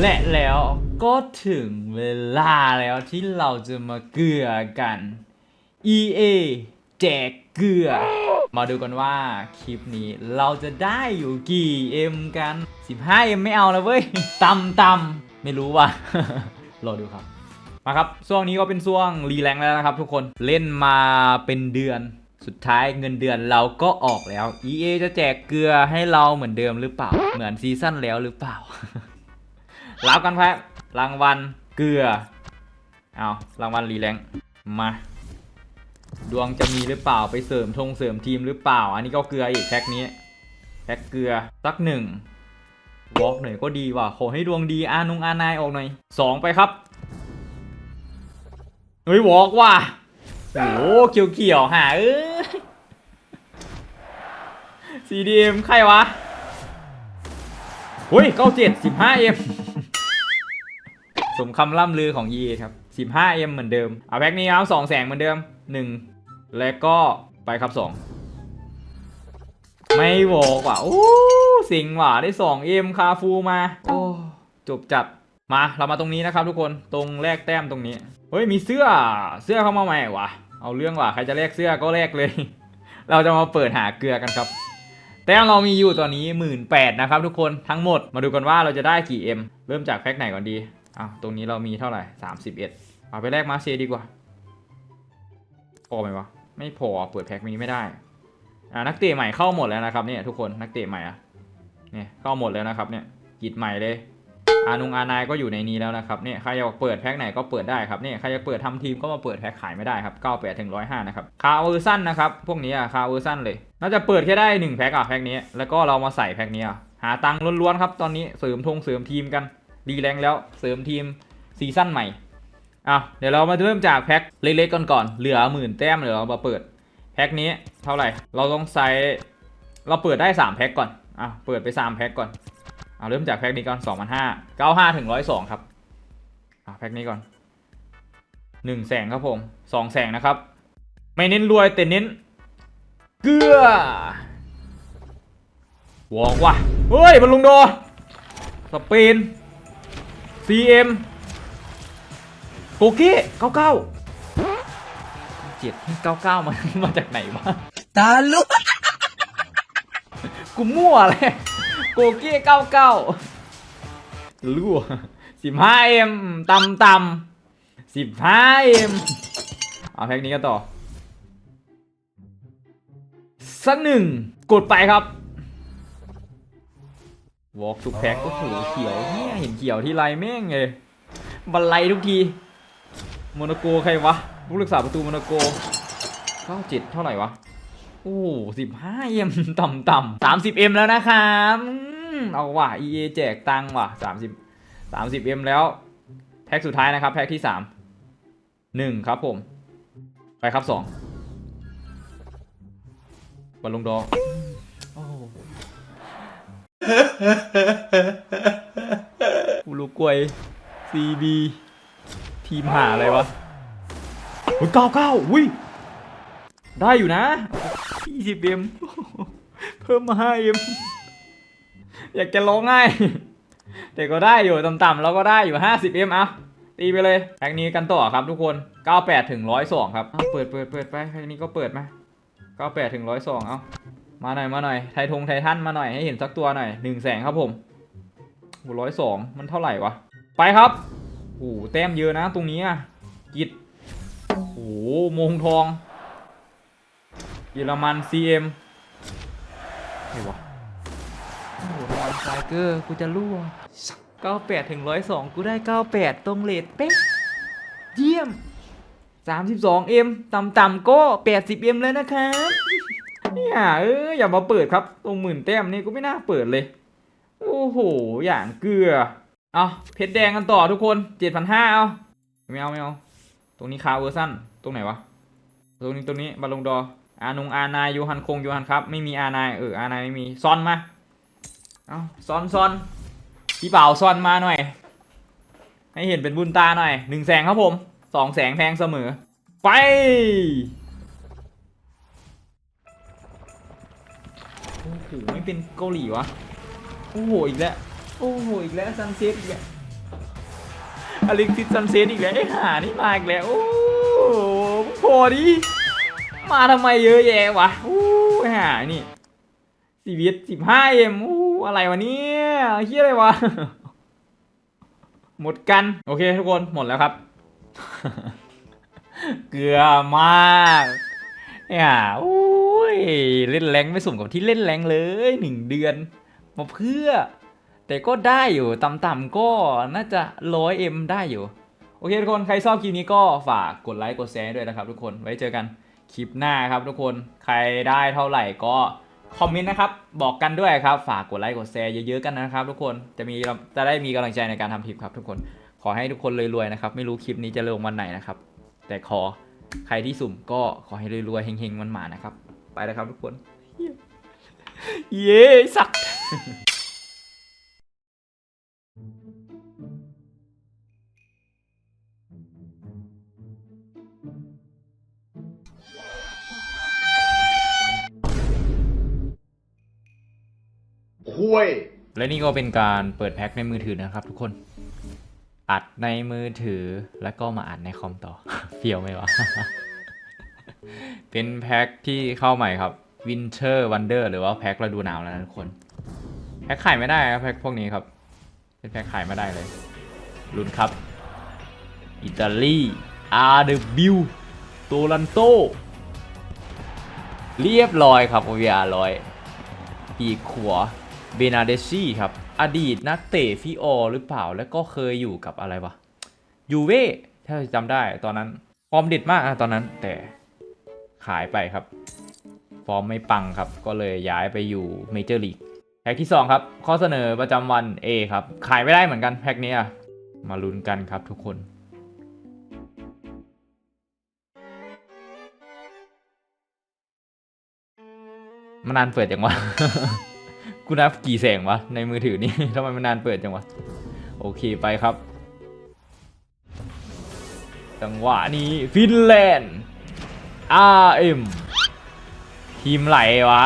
และแล้วก็ถึงเวลาแล้วที่เราจะมาเกลือกัน EA แจกเกลือ มาดูกันว่าคลิปนี้เราจะได้อยู่กี่ M กัน 15M ไม่เอาแล้วเว้ยต่ำต่ำไม่รู้ว่ะรอดูครับ มาครับช่วงนี้ก็เป็นช่วงรีแลงค์แล้วนะครับทุกคนเล่นมาเป็นเดือนสุดท้ายเงินเดือนเราก็ออกแล้ว EA จะแจกเกลือให้เราเหมือนเดิมหรือเปล่า เหมือนซีซั่นแล้วหรือเปล่า รับกันครับรางวัลเกลือ เอารางวัลรีแลงมา ดวงจะมีหรือเปล่าไปเสริมธงเสริมทีมหรือเปล่า อันนี้ก็เกลืออีกแพ็คนี้แพ็คเกลือสักหนึ่งวอล์กหน่อยก็ดีว่ะขอให้ดวงดีอานุงอานายออกหน่อยสองไปครับเฮ้ยวอล์กว่ะโอ้โหเขียวเขียวหาเอ้ย CDM ใครวะเฮ้ยเก้าเจ็ดสิบห้าเอ็ สมคำล่ำลือของ EA ครับ 15M เหมือนเดิมเอาแพ็คนี้ครับสองแสงเหมือนเดิม 1 แล้วก็ไปครับ 2 ไม่บอกว่ะโอ้สิงว่ะได้ 2M คาฟูมา โอ้จบจัดมาเรามาตรงนี้นะครับทุกคนตรงแลกแต้มตรงนี้ เฮ้ยมีเสื้อเสื้อเข้ามาใหม่ว่ะเอาเรื่องว่ะใครจะแลกเสื้อก็แลกเลย เราจะมาเปิดหาเกลือกันครับแต้มเรามีอยู่ตอนนี้หมื่นแปดนะครับทุกคนทั้งหมดมาดูกันว่าเราจะได้กี่ M เริ่มจากแพ็คไหนก่อนดี อ้าวตรงนี้เรามีเท่าไหร่31เอาไปแลกมาเชดีกว่าพอไหมวะไม่พอเปิดแพ็คนี้ไม่ได้อ่านักเตะใหม่เข้าหมดแล้วนะครับเนี่ยทุกคนนักเตะใหม่อะเนี่ยเข้าหมดแล้วนะครับเนี่ยกิจใหม่เลยอานุงอานายก็อยู่ในนี้แล้วนะครับเนี่ยใครอยากเปิดแพ็คไหนก็เปิดได้ครับเนี่ยใครอยากเปิดทำทีมก็มาเปิดแพ็คขายไม่ได้ครับ98ถึง105นะครับคาเวอร์ซันนะครับพวกนี้อะคาเวอร์ซันเลยน่าจะเปิดแค่ได้หนึ่งแพ็คอะแพ็คนี้แล้วก็เรามาใส่แพ็คนี้อะหาตังค์ล้วนๆครับตอนนี้เสริมธงเสริมทีมกัน ดีแรงแล้วเสริมทีมซีซั่นใหม่อะเดี๋ยวเรามาเริ่มจากแพ็คเล็กๆก่อนก่อนเหลือหมื่นแต้มเดี๋ยวเรามาเปิดแพ็คนี้เท่าไหร่ เราต้องใส่เราเปิดได้สามแพ็คก่อนอะเปิดไปสามแพ็คก่อนเอาเริ่มจากแพ็คนี้ก่อน2 5 95ถึง102ครับอะแพ็คนี้ก่อนหนึ่งแสงครับผมสองแสงนะครับ ไม่เน้นรวยแต่เน้นเกลือวอกว่ะเฮ้ยบอลลุงโดสเปน CM โกเก้เก้าเก้าเจ็ดเก้าเก้ามามาจากไหนวะตาลุกกูมั่วเลยโกเก้เก้าเก้ารั่วสิบห้าเอ็มต่ำต่ำสิบห้าเอ็มเอาแพ็กนี้กันต่อสักหนึ่งกดไปครับ วอล์กทุกแพ็กก็โหเขียวเนี่ยเห็นเขียวที่ไรแม่งเลยบันไลทุกทีโมนาโกใครวะผู้รักษาประตูโมนาโกเก้าเจ็ดเท่าไหร่วะโอ้สิบห้าเอ็มต่ำต่ำสามสิบเอ็มแล้วนะครับเอาว่ะ EA แจกตังว่ะสามสิบสามสิบเอ็มแล้ว แพ็กสุดท้ายนะครับ แพ็กที่สามหนึ่งครับผม ไปครับสองบอลลงดอโอ้ อุลุกวย CB ทีมหาอะไรวะโอ้ยเก้าเก้าอุ้ย ได้อยู่นะ 20M เพิ่มมา 5M อยากจะร้องง่ายแต่ก็ได้อยู่ต่ำๆเราก็ได้อยู่ 50M เอาตีไปเลยแพ็กนี้กันต่อครับทุกคน 98 ถึง 102 ครับเอาเปิดเปิดเปิดไปแพ็กนี้ก็เปิดมา98 ถึง 102 เอา มาหน่อยมาหน่อยไททงไททันมาหน่อยให้เห็นสักตัวหน่อย1แสงครับผมโอ้ร้อยสองมันเท่าไหร่วะ ไปครับโอ้โหแต้มเยอะนะตรงนี้อะกิดโอ้โหมงทองเยอรมัน CM ไงวะโอ้โหรางวัลไฟเกอร์กูจะรั่ว98ถึง102 กูได้ 98 ตรงเลทเป๊ะเยี่ยม 32M ต่ำๆก็ 80M เลยนะครับ เนี่ยเอออย่ามาเปิดครับตรงหมื่นแต้มนี่กูไม่น่าเปิดเลย โอ้โห อย่างเกลือ เอาเพชรแดงกันต่อทุกคน7,500เอาไม่เอาไม่เอา ตรงนี้คาเวอร์ซันตรงไหนวะ ตรงนี้ตรงนี้บอลลงดอ อานุงอานายยูฮันคงยูฮันครับ ไม่มีอานายเอออานายไม่มีซอนมา เอาซอนซอนพี่เป่าซอนมาหน่อย ให้เห็นเป็นบุญตาหน่อยหนึ่งแสงครับผมสองแสงแพงเสมอ ไป โอ้โหไม่เป็นเกาหลีวะโอ้โหอีกแล้วโอ้โหอีกแล้วซันเซ็ตอีกแล้วอลิกซิสซันเซ็ตอีกแล้วไอ้ห่านี่มาอีกแล้วโอ้โหพอดิมาทำไมเยอะแยะวะโอ้ห่านี่สีวิตสิบห้าเอ็มโอ้อะไรวะเนี่ยเฮียอะไรวะหมดกัน โอเคทุกคนหมดแล้วครับ เกลือมากเนี่ยโอ้ ย เล่นแรงไม่สมกับที่เล่นแรงเลยหนึ่งเดือน มาเพื่อ แต่ก็ได้อยู่ต่ำๆก็น่าจะร้อยเอ็มได้อยู่ โอเคทุกคนใครชอบคลิปนี้ก็ฝากกดไลค์กดแชร์ด้วยนะครับทุกคนไว้เจอกันคลิปหน้าครับทุกคนใครได้เท่าไหร่ก็คอมเมนต์นะครับ บอกกันด้วยครับ ฝากกดไลค์กดแชร์เยอะๆกันนะครับ ทุกคนจะมีจะได้มีกำลังใจในการทำคลิปครับ ทุกคนขอให้ทุกคนรวยๆนะครับ ไม่รู้คลิปนี้จะลงวันไหนนะครับ แต่ขอใครที่สุ่มก็ขอให้รวยๆเฮงๆมันหมานะครับ ไปแล้วครับทุกคนเย้สักคุยและนี่ก็เป็นการเปิดแพ็คในมือถือนะครับทุกคน อัดในมือถือแล้วก็มาอัดในคอมต่อ เฟียวไหมวะ เป็นแพ็คที่เข้าใหม่ครับ Winter Wonder หรือว่าแพ็คฤดูหนาวแล้วนะทุกคน แพ็คขายไม่ได้ครับแพ็คพวกนี้ครับ เป็นแพ็คขายไม่ได้เลยลุ้นครับ อิตาลี RW โตลันโต เรียบร้อยครับ OVR ร้อยปีกขวาเบนาเดซี่ครับ อดีตนักเตะฟิโอหรือเปล่า แล้วก็เคยอยู่กับอะไรวะยูเว่ถ้าจำได้ตอนนั้นฟอร์มเด็ดมากอะตอนนั้นแต่ ขายไปครับ ฟอร์มไม่ปังครับ ก็เลยย้ายไปอยู่เมเจอร์ลีกแพ็กที่ 2 ครับ ข้อเสนอประจำวัน A ครับ ขายไม่ได้เหมือนกันแพ็กนี้อะมาลุ้นกันครับทุกคนมันนานเปิดจังวะ กูนับกี่แสงวะ ในมือถือนี่ทำไมมันนานเปิดจังวะ โอเคไปครับ จังหวะนี้ฟินแลนด์ RM ทีมไหลวะ